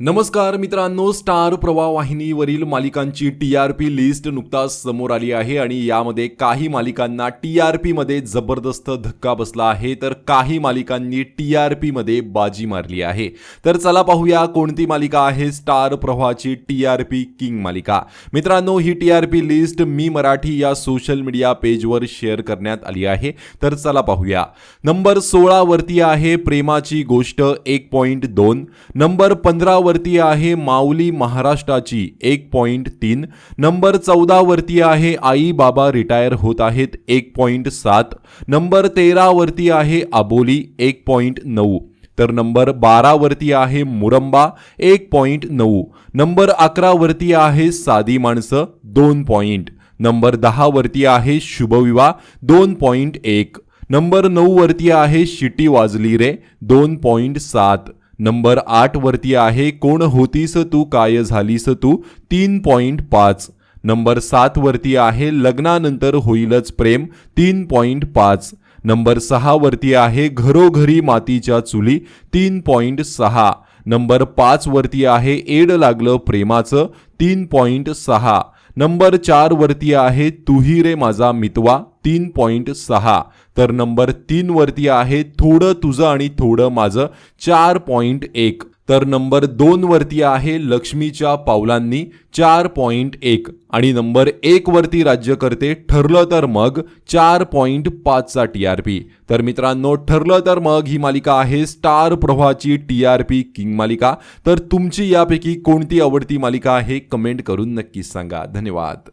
नमस्कार मित्रांनो स्टार प्रवाह वाहिनीवरील मालिकांची टी आर पी लिस्ट नुकताच समोर आली आहे आणि यामध्ये काही मालिकांना टी आर पीमध्ये जबरदस्त धक्का बसला आहे तर काही मालिकांनी टी आर पीमध्ये बाजी मारली आहे. तर चला पाहूया कोणती मालिका आहे स्टार प्रवाहाची टी आर पी किंग मालिका. मित्रांनो ही T R P list Mi Marathi या सोशल मीडिया पेजवर शेअर करण्यात आली आहे. तर चला पाहूया. नंबर सोळावरती आहे प्रेमाची गोष्ट एक पॉईंट दोन. नंबर पंधरा वरती आहे माऊली महाराष्ट्राची एक पॉईंट तीन. नंबर चौदावरती आहे आई बाबा रिटायर होत आहेत एक पॉईंट सात. नंबर तेरावरती आहे आबोली एक पॉईंट नऊ. तर नंबर बारावरती आहे मुरंबा एक पॉईंट नऊ. नंबर अकरावरती आहे साधी माणसं दोन पॉईंट नंबर दहावरती आहे शुभविवाह दोन पॉईंट एक. नंबर नऊवरती आहे शिटी वाजली रे दोन पॉईंट सात. नंबर आठ वरती आहे कोण होतीस तू? काय झालीस तू? तीन पॉईंट पाच. नंबर सात वरती आहे लग्नानंतर होईलच प्रेम. तीन पॉईंट पाच. नंबर सहा वरती आहे घरोघरी मातीच्या चुली. तीन पॉईंट सहा. नंबर पाच वरती आहे एड लागलं प्रेमाचं. तीन पॉईंट सहा. नंबर चार वरती आहे तुही रे माझा मितवा. तीन पॉईंट सहा. तर नंबर तीन वरती आहे थोडं तुझं आणि थोडं माझं. चार पॉईंट एक. तर नंबर दोनवरती आहे लक्ष्मीच्या पावलांनी चार पॉईंट एक आणि नंबर एकवरती राज्य करते ठरलं तर मग चार पॉईंट पाचचा टी आर पी. तर मित्रांनो ठरलं तर मग ही मालिका आहे स्टार प्रभाची टी आर पी किंग मालिका. तर तुमची यापैकी कोणती आवडती मालिका आहे कमेंट करून नक्कीच सांगा. धन्यवाद.